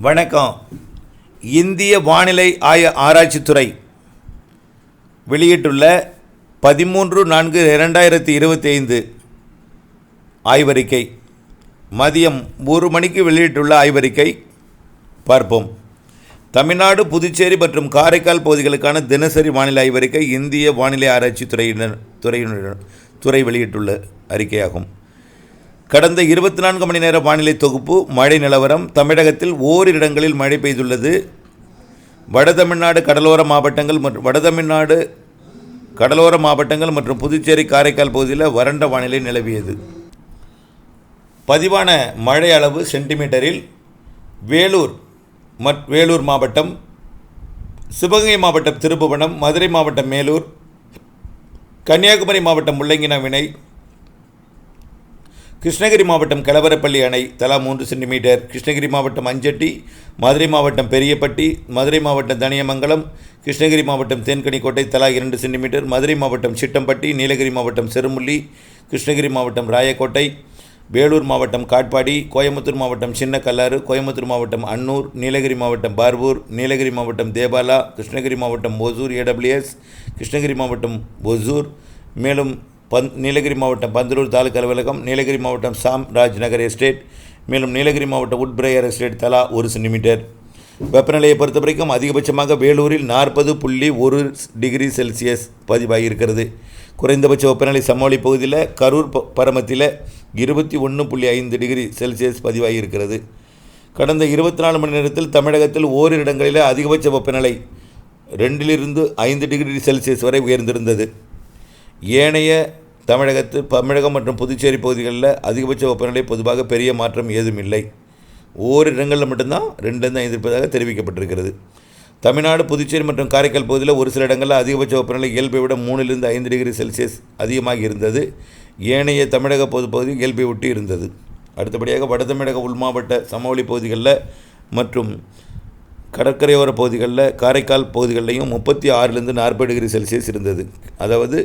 வணக்கம். இந்திய வானிலை ஆய ஆராய்ச்சித்துறை வெளியிட்டுள்ள பதிமூன்று நான்கு இரண்டாயிரத்தி இருபத்தி ஐந்து ஆய்வறிக்கை. மதியம் ஒரு மணிக்கு வெளியிட்டுள்ள ஆய்வறிக்கை பார்ப்போம். தமிழ்நாடு புதுச்சேரி மற்றும் காரைக்கால் பகுதிகளுக்கான தினசரி வானிலை ஆய்வறிக்கை இந்திய வானிலை ஆராய்ச்சி துறையினர் துறையினர் துறை வெளியிட்டுள்ள அறிக்கையாகும். கடந்த இருபத்தி நான்கு மணி நேர வானிலை தொகுப்பு மழை நிலவரம் தமிழகத்தில் ஓரிரு இடங்களில் மழை பெய்துள்ளது. வட தமிழ்நாடு கடலோர மாவட்டங்கள் மற்றும் வட தமிழ்நாடு கடலோர மாவட்டங்கள் மற்றும் புதுச்சேரி காரைக்கால் பகுதியில் வறண்ட வானிலை நிலவியது. பதிவான மழை அளவு சென்டிமீட்டரில் வேலூர் மற் வேலூர் மாவட்டம் சிவகங்கை மாவட்டம் திருப்புவனம் மதுரை மாவட்டம் மேலூர் கன்னியாகுமரி மாவட்டம் முள்ளங்கினாவினை கிருஷ்ணகிரி மாவட்டம் கலவரப்பள்ளி அணை தலா மூன்று சென்டிமீட்டர். கிருஷ்ணகிரி மாவட்டம் அஞ்சட்டி மதுரை மாவட்டம் பெரியப்பட்டி மதுரை மாவட்டம் தனியமங்கலம் கிருஷ்ணகிரி மாவட்டம் தேன்கனிக்கோட்டை தலா இரண்டு சென்டிமீட்டர் மதுரை மாவட்டம் சிட்டம்பட்டி நீலகிரி மாவட்டம் செருமுள்ளி கிருஷ்ணகிரி மாவட்டம் ராயக்கோட்டை வேலூர் மாவட்டம் காட்பாடி கோயம்புத்தூர் மாவட்டம் சின்ன கல்லாறு கோயம்புத்தூர் மாவட்டம் அன்னூர் நீலகிரி மாவட்டம் பார்வூர் நீலகிரி மாவட்டம் தேபாலா கிருஷ்ணகிரி மாவட்டம் ஒசூர் ஏடபிள்யூஎஸ் கிருஷ்ணகிரி மாவட்டம் ஒசூர் மேலும் பந் நீலகிரி மாவட்டம் பந்தலூர் தாலுக்கா அலுவலகம் நீலகிரி மாவட்டம் சாம் ராஜ் நகர் எஸ்டேட் மேலும் நீலகிரி மாவட்டம் உட்பிரேயர் எஸ்டேட் தலா ஒரு சென்டிமீட்டர். வெப்பநிலையை பொறுத்த வரைக்கும் அதிகபட்சமாக வேலூரில் நாற்பது புள்ளி ஒரு டிகிரி செல்சியஸ் பதிவாகியிருக்கிறது குறைந்தபட்ச வெப்பநிலை சமவெளி பகுதியில் கரூர் ப- இருபத்தி ஒன்று புள்ளி ஐந்து டிகிரி செல்சியஸ் பதிவாகியிருக்கிறது கடந்த இருபத்தி நாலு மணி நேரத்தில் தமிழகத்தில் ஓரிரு இடங்களில் அதிகபட்ச வெப்பநிலை ரெண்டிலிருந்து ஐந்து டிகிரி செல்சியஸ் வரை உயர்ந்திருந்தது. ஏனைய தமிழகத்து தமிழகம் மற்றும் புதுச்சேரி பகுதிகளில் அதிகபட்ச வெப்பநிலை பொதுவாக பெரிய மாற்றம் ஏதும் இல்லை. ஓரிரு இடங்களில் மட்டும்தான் ரெண்டுலேருந்து ஐந்து இருப்பதாக தெரிவிக்கப்பட்டிருக்கிறது. தமிழ்நாடு புதுச்சேரி மற்றும் காரைக்கால் பகுதியில் ஒரு சில இடங்களில் அதிகபட்ச வெப்பநிலை இயல்பை விட மூணிலிருந்து ஐந்து டிகிரி செல்சியஸ் அதிகமாக இருந்தது. ஏனைய தமிழக பொது பகுதி இயல்பை ஒட்டி இருந்தது. அடுத்தபடியாக வட தமிழக உள் மாவட்ட சமவெளி பகுதிகளில் மற்றும் கடற்கரையோர பகுதிகளில் காரைக்கால் பகுதிகளிலையும் முப்பத்தி ஆறுலேருந்து நாற்பது டிகிரி செல்சியஸ் இருந்தது. அதாவது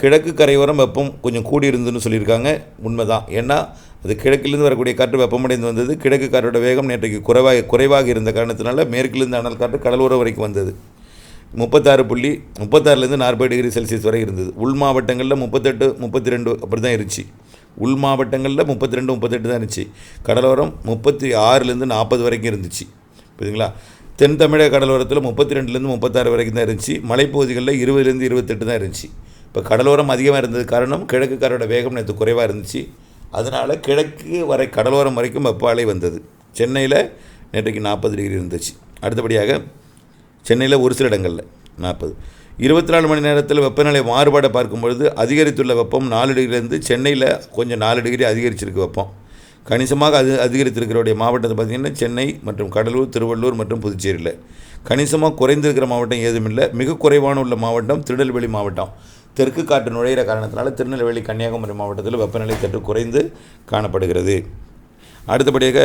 கிழக்கு கரையோரம் வெப்பம் கொஞ்சம் கூடி இருந்ததுன்னு சொல்லியிருக்காங்க. உண்மைதான். ஏன்னா அது கிழக்கிலிருந்து வரக்கூடிய காற்று வெப்பமடைந்து வந்தது. கிழக்கு காற்றோட வேகம் நேற்றைக்கு குறைவாக குறைவாக இருந்த காரணத்தினால மேற்கிலிருந்து அனல் காற்று கடலோரம் வரைக்கும் வந்தது. முப்பத்தாறு புள்ளி முப்பத்தாறுலேருந்து நாற்பது டிகிரி செல்சியஸ் வரை இருந்தது. உள் மாவட்டங்களில் முப்பத்தெட்டு முப்பத்தி ரெண்டு அப்படி தான் இருந்துச்சு. உள் மாவட்டங்களில் முப்பத்தி ரெண்டு முப்பத்தெட்டு தான் இருந்துச்சு. கடலோரம் முப்பத்தி ஆறுலேருந்து நாற்பது வரைக்கும் இருந்துச்சு. புரியுதுங்களா? தென் தமிழக கடலோரத்தில் முப்பத்தி ரெண்டுலேருந்து முப்பத்தாறு வரைக்கும் தான் இருந்துச்சு. மலைப்பகுதிகளில் இருபதுலேருந்து இருபத்தெட்டு தான் இருந்துச்சு. இப்போ கடலோரம் அதிகமாக இருந்தது காரணம் கிழக்கு காரோட வேகம் நேற்று குறைவாக இருந்துச்சு. அதனால் கிழக்கு வரை கடலோரம் வரைக்கும் வெப்ப அலை வந்தது. சென்னையில் நேற்றைக்கு நாற்பது டிகிரி இருந்துச்சு. அடுத்தபடியாக சென்னையில் ஒரு சில இடங்களில் நாற்பது. இருபத்தி நாலு மணி நேரத்தில் வெப்பநிலை மாறுபாடை பார்க்கும் பொழுது அதிகரித்துள்ள வெப்பம் நாலு டிகிரிலேருந்து சென்னையில் கொஞ்சம் நாலு டிகிரி அதிகரிச்சிருக்கு வெப்பம். கணிசமாக அது அதிகரித்திருக்கிறவுடைய மாவட்டத்தை பார்த்திங்கன்னா சென்னை மற்றும் கடலூர் திருவள்ளூர் மற்றும் புதுச்சேரியில். கணிசமாக குறைந்திருக்கிற மாவட்டம் ஏதும் இல்லை மிக குறைவான உள்ள மாவட்டம் திருநெல்வேலி மாவட்டம். தெற்கு காற்று நுழையிற காரணத்தினால திருநெல்வேலி கன்னியாகுமரி மாவட்டத்தில் வெப்பநிலை சற்று குறைந்து காணப்படுகிறது. அடுத்தபடியாக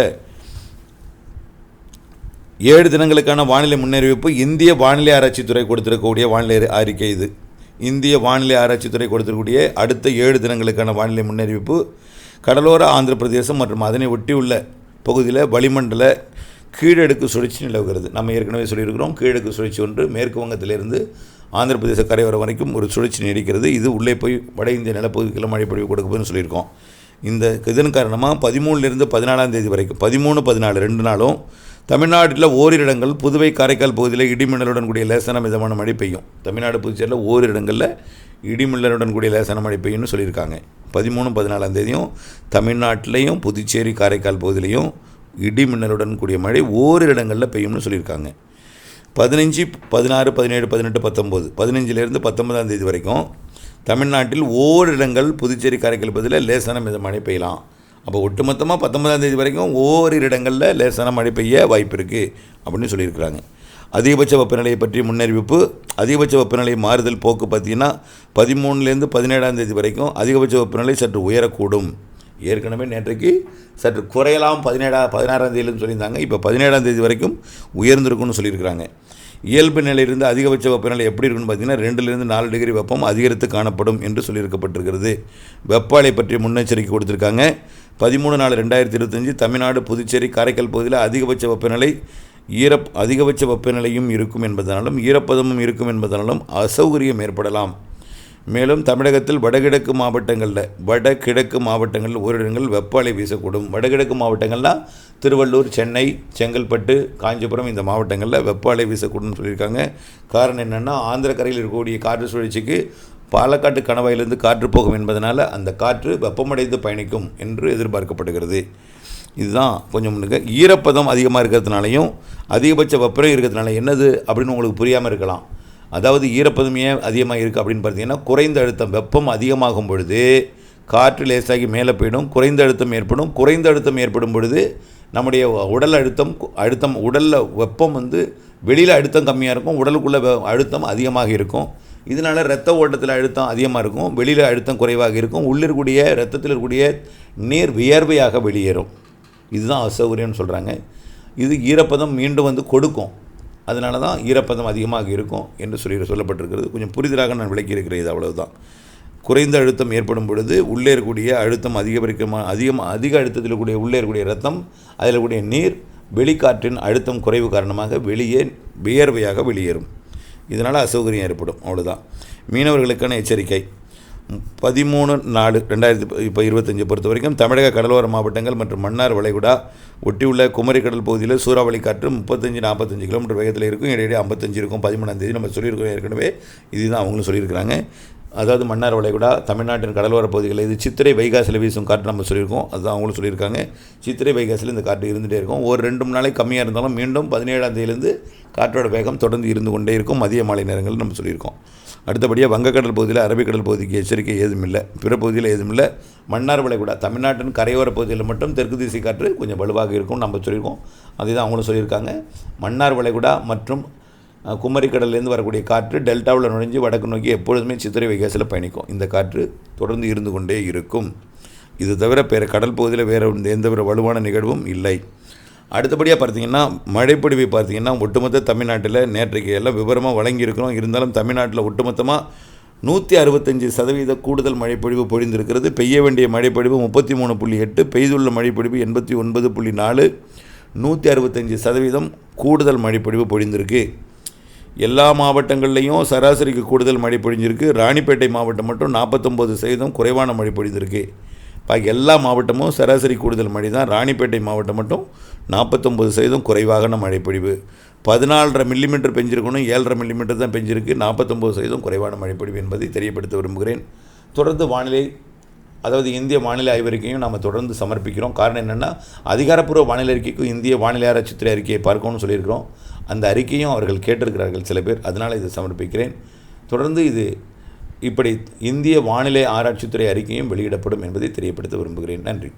ஏழு தினங்களுக்கான வானிலை முன்னறிவிப்பு இந்திய வானிலை ஆராய்ச்சித்துறை கொடுத்திருக்கக்கூடிய வானிலை அறிக்கை இது. இந்திய வானிலை ஆராய்ச்சித்துறை கொடுத்திருக்கக்கூடிய அடுத்த ஏழு தினங்களுக்கான வானிலை முன்னறிவிப்பு கடலோர ஆந்திர பிரதேசம் மற்றும் அதனை ஒட்டியுள்ள பகுதியில் வளிமண்டல கீழடுக்கு சுழற்சி நிலவுகிறது. நம்ம ஏற்கனவே சொல்லியிருக்கிறோம் கீழடுக்கு சுழற்சி ஒன்று மேற்கு வங்கத்திலிருந்து ஆந்திர பிரதேச கரையோரம் வரைக்கும் ஒரு சுழற்சி நீடிக்கிறது. இது உள்ளே போய் வட இந்திய நிலப்பகுதிகளில் மழை பொழிவு கொடுக்குதுன்னு சொல்லியிருக்கோம். இந்த இதன் காரணமாக பதிமூணுலேருந்து பதினாலாம் தேதி வரைக்கும் பதிமூணு பதினாலு ரெண்டு நாளும் தமிழ்நாட்டில் ஓரிரு இடங்கள் புதுவை காரைக்கால் பகுதியில் இடிமின்னலுடன் கூடிய லேசான மிதமான மழை பெய்யும். தமிழ்நாடு புதுச்சேரியில் ஓரிரு இடங்களில் இடிமின்னலுடன் கூடிய லேசான மழை பெய்யும்னு சொல்லியிருக்காங்க. பதிமூணு பதினாலாம் தேதியும் தமிழ்நாட்டிலையும் புதுச்சேரி காரைக்கால் பகுதியிலையும் இடிமின்னலுடன் கூடிய மழை ஓரிரு இடங்களில் பெய்யும்னு சொல்லியிருக்காங்க. பதினஞ்சு பதினாறு பதினேழு பதினெட்டு பத்தொம்போது. பதினஞ்சிலேருந்து பத்தொன்பதாம் தேதி வரைக்கும் தமிழ்நாட்டில் ஓரிடங்கள் புதுச்சேரி காரைக்கால் பகுதியில் லேசான மித மழை பெய்யலாம். அப்போ ஒட்டுமொத்தமாக பத்தொன்பதாம் தேதி வரைக்கும் ஓரிரு இடங்களில் லேசான மழை பெய்ய வாய்ப்பு இருக்குது அப்படின்னு சொல்லியிருக்கிறாங்க. அதிகபட்ச வெப்பநிலையை பற்றி முன்னறிவிப்பு அதிகபட்ச வெப்பநிலை மாறுதல் போக்கு பார்த்தீங்கன்னா பதிமூணுலேருந்து பதினேழாம் தேதி வரைக்கும் அதிகபட்ச வெப்பநிலை சற்று உயரக்கூடும். ஏற்கனவே நேற்றைக்கு சற்று குறையலாம் பதினேழா பதினாறாம் தேதியிலும் சொல்லியிருந்தாங்க. இப்போ பதினேழாம் தேதி வரைக்கும் உயர்ந்திருக்கும்னு சொல்லியிருக்கிறாங்க. இயல்பு நிலையிலிருந்து அதிகபட்ச வெப்பநிலை எப்படி இருக்குன்னு பார்த்தீங்கன்னா ரெண்டுலேருந்து நாலு டிகிரி வெப்பம் அதிகரித்து காணப்படும் என்று சொல்லியிருக்கப்பட்டிருக்கிறது. வெப்ப அலை பற்றி முன்னெச்சரிக்கை கொடுத்துருக்காங்க. பதிமூணு நாலு ரெண்டாயிரத்தி இருபத்தஞ்சி தமிழ்நாடு புதுச்சேரி காரைக்கால் பகுதியில் அதிகபட்ச வெப்பநிலை ஈரப் அதிகபட்ச வெப்பநிலையும் இருக்கும் என்பதனாலும் ஈரப்பதமும் இருக்கும் என்பதனாலும் அசௌகரியம் ஏற்படலாம். மேலும் தமிழகத்தில் வடகிழக்கு மாவட்டங்களில் வடகிழக்கு மாவட்டங்களில் ஓரிடங்கள் வெப்ப அலை வீசக்கூடும். வடகிழக்கு மாவட்டங்கள்லாம் திருவள்ளூர் சென்னை செங்கல்பட்டு காஞ்சிபுரம் இந்த மாவட்டங்களில் வெப்ப அலை வீசக்கூடும்னு சொல்லியிருக்காங்க. காரணம் என்னென்னா ஆந்திர கரையில் இருக்கக்கூடிய காற்று சுழற்சிக்கு பாலக்காட்டு கணவாயிலிருந்து காற்று போகும் என்பதனால் அந்த காற்று வெப்பமடைந்து பயணிக்கும் என்று எதிர்பார்க்கப்படுகிறது. இதுதான் கொஞ்சம் முன்னுக்கு. ஈரப்பதம் அதிகமாக இருக்கிறதுனாலையும் அதிகபட்ச வெப்பம் இருக்கிறதுனால என்னது அப்படின்னு உங்களுக்கு புரியாமல் இருக்கலாம். அதாவது ஈரப்பதம் ஏன் அதிகமாக இருக்குது அப்படின்னு பார்த்தீங்கன்னா குறைந்த அழுத்தம் வெப்பம் அதிகமாகும் பொழுது காற்று லேசாகி மேலே போயிடும் குறைந்த அழுத்தம் ஏற்படும். குறைந்த அழுத்தம் ஏற்படும் பொழுது நம்முடைய உடல் அழுத்தம் அழுத்தம் உடலில் வெப்பம் வந்து வெளியில் அழுத்தம் கம்மியாக இருக்கும் உடலுக்குள்ள வெ- அழுத்தம் அதிகமாக இருக்கும். இதனால் ரத்த ஓட்டத்தில் அழுத்தம் அதிகமாக இருக்கும் வெளியில் அழுத்தம் குறைவாக இருக்கும். உள்ளிருக்கூடிய ரத்தத்தில் இருக்கக்கூடிய நீர் வியர்வையாக வெளியேறும். இதுதான் அசௌகரியம்னு சொல்கிறாங்க இது ஈரப்பதம் மீண்டும் வந்து கொடுக்கும். அதனால தான் ஈரப்பதம் அதிகமாக இருக்கும் என்று சொல்லி சொல்லப்பட்டிருக்கிறது. கொஞ்சம் புரிதலாக நான் விளக்கியிருக்கிறேன் இது அவ்வளவுதான். குறைந்த அழுத்தம் ஏற்படும் பொழுது உள்ளே இருக்கக்கூடிய அழுத்தம் அதிகபரிக்கமாக அதிகம் அதிக அழுத்தத்தில் இருக்கக்கூடிய உள்ளே இருக்கக்கூடிய ரத்தம் அதில் இருக்கக்கூடிய நீர் வெளிக்காற்றின் அழுத்தம் குறைவு காரணமாக வெளியே வியர்வையாக வெளியேறும். இதனால் அசௌகரியம் ஏற்படும். அவ்வளோதான் மீனவர்களுக்கான எச்சரிக்கை. பதிமூணு நாலு ரெண்டாயிரத்தி இப்போ இருபத்தஞ்சி பொறுத்த வரைக்கும் தமிழக கடலோர மாவட்டங்கள் மற்றும் மன்னார் வளைகுடா ஒட்டியுள்ள குமரி கடல் பகுதியில் சூறாவளி காற்று முப்பத்தஞ்சு நாற்பத்தஞ்சு கிலோமீட்டர் வேகத்தில் இருக்கும். இடையிடையே ஐம்பத்தஞ்சு இருக்கும். பதிமூணாம் தேதி நம்ம சொல்லியிருக்கோம் ஏற்கனவே இதுதான் அவங்களும் சொல்லியிருக்கிறாங்க. அதாவது மன்னார் வளைகுடா தமிழ்நாட்டின் கடலோர பகுதிகளில் இது சித்திரை வைகாசியில் வீசும் காற்று நம்ம சொல்லியிருக்கோம். அதுதான் அவங்களும் சொல்லியிருக்காங்க. சித்திரை வைகாசியில் இந்த காற்று இருந்துகிட்டே இருக்கும். ஒரு ரெண்டு மூணு நாளைக்கு கம்மியாக இருந்தாலும் மீண்டும் பதினேழாம் தேதியிலேருந்து காற்றோட வேகம் தொடர்ந்து இருந்து கொண்டே இருக்கும். மதிய மாலை நேரங்கள் நம்ம சொல்லியிருக்கோம். அடுத்தபடியாக வங்கக்கடல் பகுதியில் அரபிக்கடல் பகுதிக்கு எச்சரிக்கை ஏதும் இல்லை. பிற பகுதியில் ஏதும் இல்லை. மன்னார் வளைகுடா தமிழ்நாட்டின் கரையோர பகுதியில் மட்டும் தெற்கு திசை காற்று கொஞ்சம் வலுவாக இருக்கும் நம்ம சொல்லியிருக்கோம். அதே தான் அவங்களும் சொல்லியிருக்காங்க. மன்னார் வளைகுடா மற்றும் குமரிக்கடல்லேருந்து வரக்கூடிய காற்று டெல்டாவில் நுழைஞ்சு வடக்கு நோக்கி எப்பொழுதுமே சித்திரை வைகாசில் பயணிக்கும். இந்த காற்று தொடர்ந்து இருந்து கொண்டே இருக்கும். இது தவிர பிற கடல் பகுதியில் வேறு எந்த ஒரு வலுவான நிகழ்வும் இல்லை. அடுத்தபடியாக பார்த்தீங்கன்னா மழைப்பொழிவை பார்த்தீங்கன்னா ஒட்டுமொத்த தமிழ்நாட்டில் நேற்றைக்கு எல்லாம் விவரமாக வழங்கியிருக்கிறோம். இருந்தாலும் தமிழ்நாட்டில் ஒட்டுமொத்தமாக நூற்றி அறுபத்தஞ்சு சதவீத கூடுதல் மழைப்பொழிவு பொழிந்திருக்கிறது. பெய்ய வேண்டிய மழைப்பொழிவு முப்பத்தி மூணு புள்ளி எட்டு பெய்துள்ள மழைப்பொழிவு எண்பத்தி ஒன்பது புள்ளி நாலு நூற்றி அறுபத்தஞ்சு சதவீதம் கூடுதல் மழைப்பொழிவு பொழிந்திருக்கு. எல்லா மாவட்டங்கள்லேயும் சராசரிக்கு கூடுதல் மழை பொழிஞ்சிருக்கு. ராணிப்பேட்டை மாவட்டம் மட்டும் நாற்பத்தொம்போது சதவீதம் குறைவான மழை பொழிந்திருக்கு. பாக்கி எல்லா மாவட்டமும் சராசரி கூடுதல் மழை தான். ராணிப்பேட்டை மாவட்டம் மட்டும் நாற்பத்தொம்போது சதவீதம் குறைவான மழை பொழிவு. பதினாலரை மில்லிமீட்டர் பெஞ்சிருக்கணும். ஏழரை மில்லிமீட்டர் தான் பெஞ்சிருக்கு. நாற்பத்தொம்போது சதவீதம் குறைவான மழைப்பொழிவு என்பதை தெரியப்படுத்த விரும்புகிறேன். தொடர்ந்து வானிலை அதாவது இந்திய வானிலை ஆய்வறிக்கையும் நாம் தொடர்ந்து சமர்ப்பிக்கிறோம். காரணம் என்னென்னா அதிகாரப்பூர்வ வானிலை அறிக்கைக்கும் இந்திய வானிலை ஆராய்ச்சித்துறை அறிக்கையை பார்க்கணும்னு சொல்லியிருக்கிறோம். அந்த அறிக்கையும் அவர்கள் கேட்டிருக்கிறார்கள் சில பேர். அதனால் இதை சமர்ப்பிக்கிறேன். தொடர்ந்து இது இப்படி இந்திய வானிலை ஆராய்ச்சித்துறை அறிக்கையும் வெளியிடப்படும் என்பதை தெரியப்படுத்த விரும்புகிறேன். நன்றி.